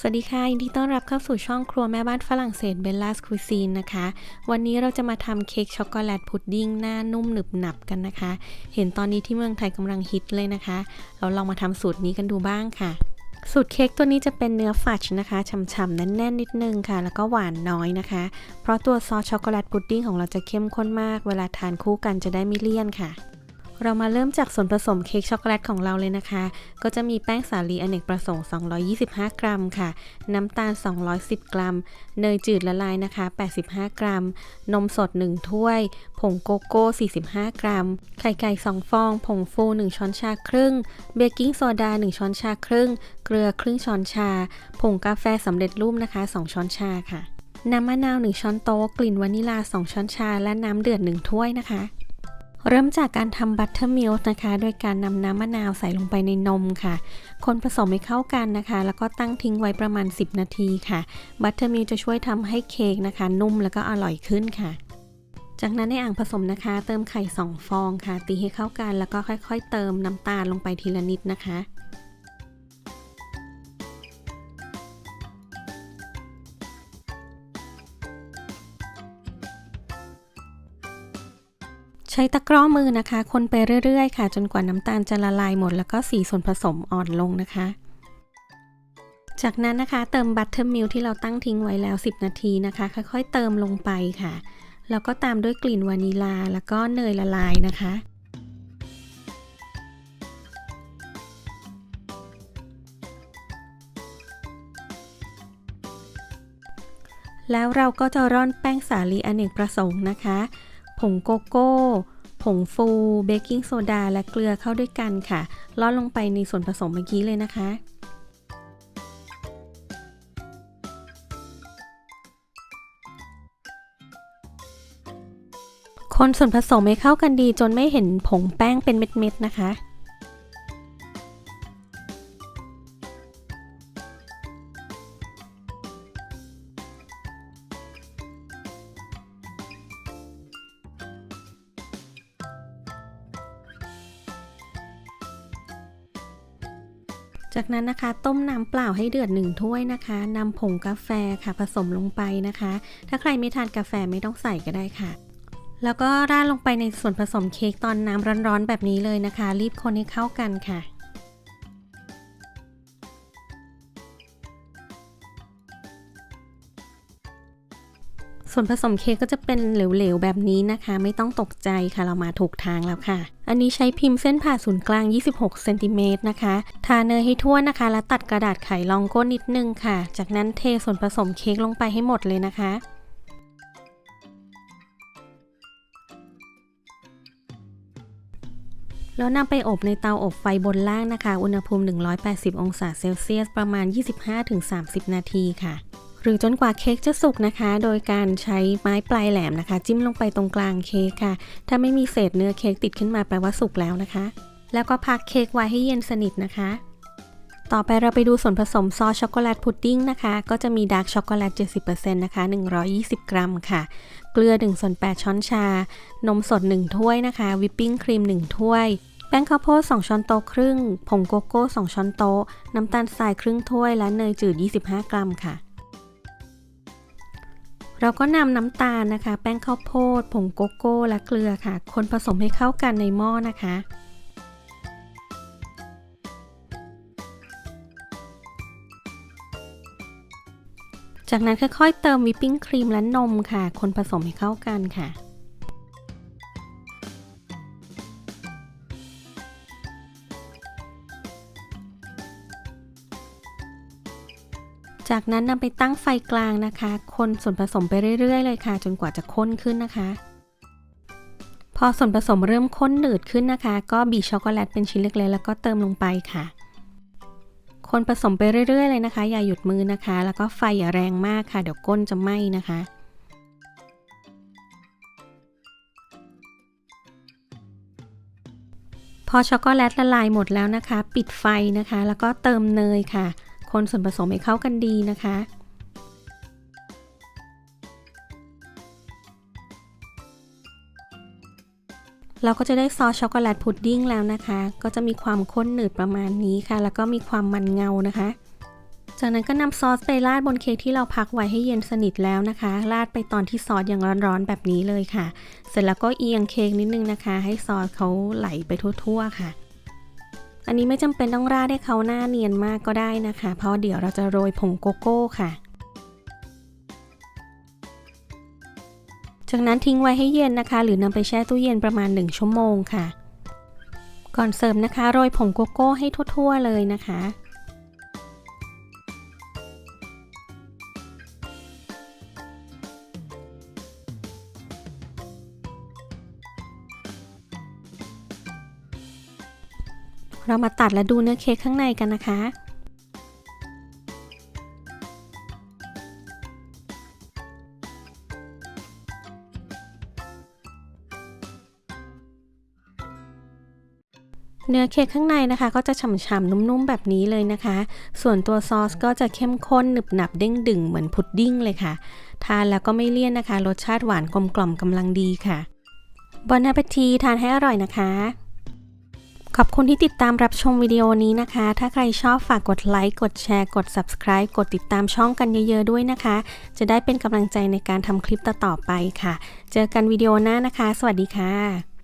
สวัสดีค่ะ ยินดีต้อนรับเข้าสู่ช่องครัวแม่บ้านฝรั่งเศสเบลล่าสคุซีนนะคะ วันนี้เราจะมาทำเค้กช็อกโกแลตพุดดิ้งหน้านุ่มหนึบหนับกันนะคะ เห็นตอนนี้ที่เมืองไทยกำลังฮิตเลยนะคะ เราลองมาทำสูตรนี้กันดูบ้างค่ะ สูตรเค้กตัวนี้จะเป็นเนื้อฟัดนะคะฉ่ำๆแน่นๆนิดนึงค่ะ แล้วก็หวานน้อยนะคะ เพราะตัวซอสช็อกโกแลตพุดดิ้งของเราจะเข้มข้นมาก เวลาทานคู่กันจะได้ไม่เลี่ยนค่ะ เรามาเริ่มจากส่วนผสมเค้กช็อกโกแลตของเราเลยนะคะ ก็จะมีแป้งสาลีอเนกประสงค์ 225 กรัมค่ะ น้ำตาล 210 กรัม เนยจืดละลายนะคะ 85 กรัม นมสด 1 ถ้วย ผงโกโก้ 45 กรัม ไข่ไก่ 2 ฟอง ผงฟู 1 ช้อนชาครึ่ง เบกกิ้งโซดา 1 ช้อนชาครึ่ง เกลือครึ่งช้อนชา ผงกาแฟสำเร็จรูปนะคะ 2 ช้อนชาค่ะ น้ำมะนาว 1 ช้อนโต๊ะ กลิ่นวานิลา 2 ช้อนชา และน้ำเดือด 1 ถ้วยนะคะ เริ่มจากการทำบัตเตอร์มิลค์นะคะ โดยการนำน้ำมะนาวใส่ลงไปในนมค่ะ คนผสมให้เข้ากันนะคะ แล้วก็ตั้งทิ้งไว้ประมาณ 10 นาทีค่ะ บัตเตอร์มิลค์จะช่วยทำให้เค้กนะคะ นุ่มแล้วก็อร่อยขึ้นค่ะ จากนั้นในอ่างผสมนะคะ เติมไข่ 2 ฟองค่ะ ตีให้เข้ากัน แล้วก็ค่อย ๆ เติมน้ำตาลลงไปทีละนิดนะคะ ใช้ตะกร้อมือนะคะ คนไปเรื่อยๆ ค่ะ จนกว่าน้ำตาลจะละลายหมด แล้วก็สีส่วนผสมอ่อนลงนะคะ จากนั้นนะคะเติมบัตเตอร์มิลที่เราตั้งทิ้งไว้แล้ว 10 นาทีนะคะ ค่อยๆ เติมลงไปค่ะ แล้วก็ตามด้วยกลิ่นวานิลาแล้วก็เนยละลายนะคะแล้วเราก็จะร่อนแป้งสาลีอเนกประสงค์นะคะ ผงโกโก้ ผงฟูเบกกิ้งโซดา และเกลือเข้าด้วยกันค่ะล่อดลงไปในส่วนผสมเมื่อกี้เลยนะคะคนส่วนผสมให้เข้ากันดีจนไม่เห็นผงแป้งเป็นเม็ดๆนะคะ จากนั้นนะคะต้มน้ำเปล่าให้เดือดหนึ่งถ้วยนะคะนำผงกาแฟค่ะผสมลงไปนะคะ ถ้าใครไม่ทานกาแฟไม่ต้องใส่ก็ได้ค่ะ แล้วก็ราดลงไปในส่วนผสมเค้กตอนน้ำร้อนๆแบบนี้เลยนะคะ รีบคนให้เข้ากันค่ะ ส่วนผสมเค้กก็จะเป็นเหลวๆแบบนี้นะคะ ไม่ต้องตกใจค่ะเรามาถูกทางแล้วค่ะ อันนี้ใช้พิมพ์เส้นผ่าศูนย์กลาง 26เซนติเมตรนะคะทาเนยให้ทั่วนะคะ แล้วตัดกระดาษไขรองก้นนิดนึงค่ะ จากนั้นเทส่วนผสมเค้กลงไปให้หมดเลยนะคะแล้วนำไปอบในเตาอบไฟบนล่างนะคะ อุณหภูมิ 180 องศาเซลเซียส ประมาณ 25-30 นาทีค่ะ รือจนกว่าเค้กจะสุกนะคะ โดยการใช้ไม้ปลายแหลมนะคะ จิ้มลงไปตรงกลางเค้กค่ะ ถ้าไม่มีเศษเนื้อเค้กติดขึ้นมาแปลว่าสุกแล้วนะคะ แล้วก็พักเค้กไว้ให้เย็นสนิทนะคะ ต่อไปเราไปดูส่วนผสมซอสช็อกโกแลตพุดดิ้งนะคะ ก็จะมีดาร์กช็อกโกแลต 70%นะคะ 120 กรัมค่ะ เกลือ1ส่วน8ช้อนชา นมสด 1 ถ้วยนะคะ วิปปิ้งครีม 1 ถ้วยแป้งข้าวโพด2ช้อนโต๊ะครึ่ง ผงโกโก้ 2 ช้อนโต๊ะ น้ำตาลทรายครึ่งถ้วย และเนยจืด 25 กรัมค่ะ เราก็นำน้ำตาลนะคะ แป้งข้าวโพด ผงโกโก้ และเกลือค่ะ คนผสมให้เข้ากันในหม้อนะคะ จากนั้นค่อยๆเติมวิปปิ้งครีมและนมค่ะ คนผสมให้เข้ากันค่ะ จากนั้นนำไปตั้งไฟกลางนะคะ คนส่วนผสมไปเรื่อย ๆ เลยค่ะ จนกว่าจะข้นขึ้นนะคะ พอส่วนผสมเริ่มข้นหนืดขึ้นนะคะ ก็บีช็อกโกแลตเป็นชิ้นเล็กๆแล้วก็เติมลงไปค่ะ คนผสมไปเรื่อย ๆ เลยนะคะ อย่าหยุดมือนะคะ แล้วก็ไฟอย่าแรงมากค่ะเดี๋ยวก้นจะไหม้นะคะพอช็อกโกแลตละลายหมดแล้วนะคะ ปิดไฟนะคะ แล้วก็เติมเนยค่ะ คนส่วนผสมให้เข้ากันดีนะคะ เราก็จะได้ซอสช็อกโกแลตพุดดิ้งแล้วนะคะ ก็จะมีความข้นหนืดประมาณนี้ค่ะ แล้วก็มีความมันเงานะคะ จากนั้นก็นำซอสไปราดบนเค้กที่เราพักไว้ให้เย็นสนิทแล้วนะคะ ราดไปตอนที่ซอสยังร้อนๆแบบนี้เลยค่ะ เสร็จแล้วก็เอียงเค้กนิดนึงนะคะ ให้ซอสเขาไหลไปทั่วๆค่ะ อันนี้ไม่จำเป็นต้องราดให้เขาหน้าเนียนมากก็ได้นะคะ เพราะเดี๋ยวเราจะโรยผงโกโก้ค่ะ จากนั้นทิ้งไว้ให้เย็นนะคะ หรือนำไปแช่ตู้เย็นประมาณ 1 ชั่วโมงค่ะ ก่อนเสิร์ฟนะคะ โรยผงโกโก้ให้ทั่ว ๆ เลยนะคะ เรามาตัดและดูเนื้อเค้กข้างในกันนะคะเนื้อเค้กข้างในนะคะ ก็จะฉ่ำๆนุ่มๆแบบนี้เลยนะคะ ส่วนตัวซอสก็จะเข้มข้นหนึบหนับเด้งดึงเหมือนพุดดิ้งเลยค่ะ ทานแล้วก็ไม่เลี่ยนนะคะ รสชาติหวานกลมกล่อมกำลังดีค่ะบอนอาเปทีทานให้อร่อยนะคะ ขอบคุณที่ติดตามรับชมวิดีโอนี้นะคะ ถ้าใครชอบฝากกดไลค์ กดแชร์ กด subscribe กดติดตามช่องกันเยอะๆด้วยนะคะ จะได้เป็นกำลังใจในการทำคลิปต่อๆไปค่ะ เจอกันวิดีโอหน้านะคะ สวัสดีค่ะ